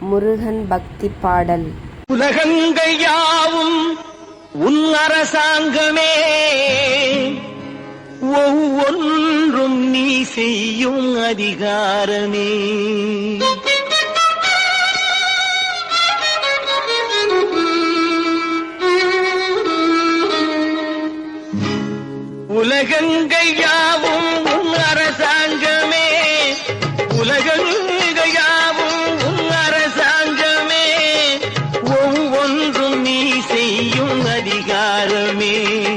முருகன் பக்தி பாடல். உலகங்கள் யாவும் உன் அரசாங்கமே. ஒவ்வொன்றும் நீ செய்யும் அதிகாரமே. உலகங்கள்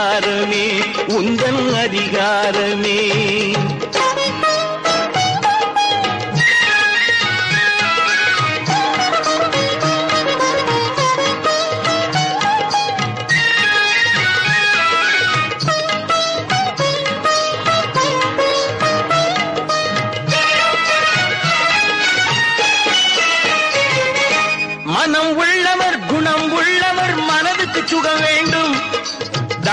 அதிகாரமே உந்தன் அதிகாரமே. மனம் உள்ளவர் குணம் உள்ளவர் மனதுக்கு சுகம் வேண்டும்.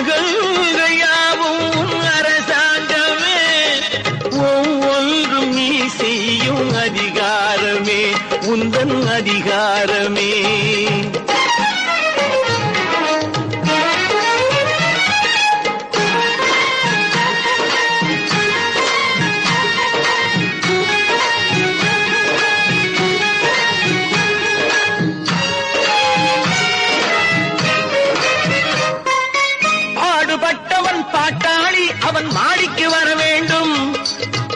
உலகையாவும் அரசாங்கமே ஒவ்வொன்றும் நீ செய்யும் அதிகாரமே உந்தன் அதிகாரமே.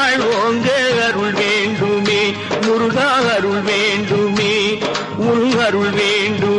வாழ் ஓங்க அருள் வேண்டுமே முருகா அருள் வேண்டுமே உன் அருள் வேண்டும்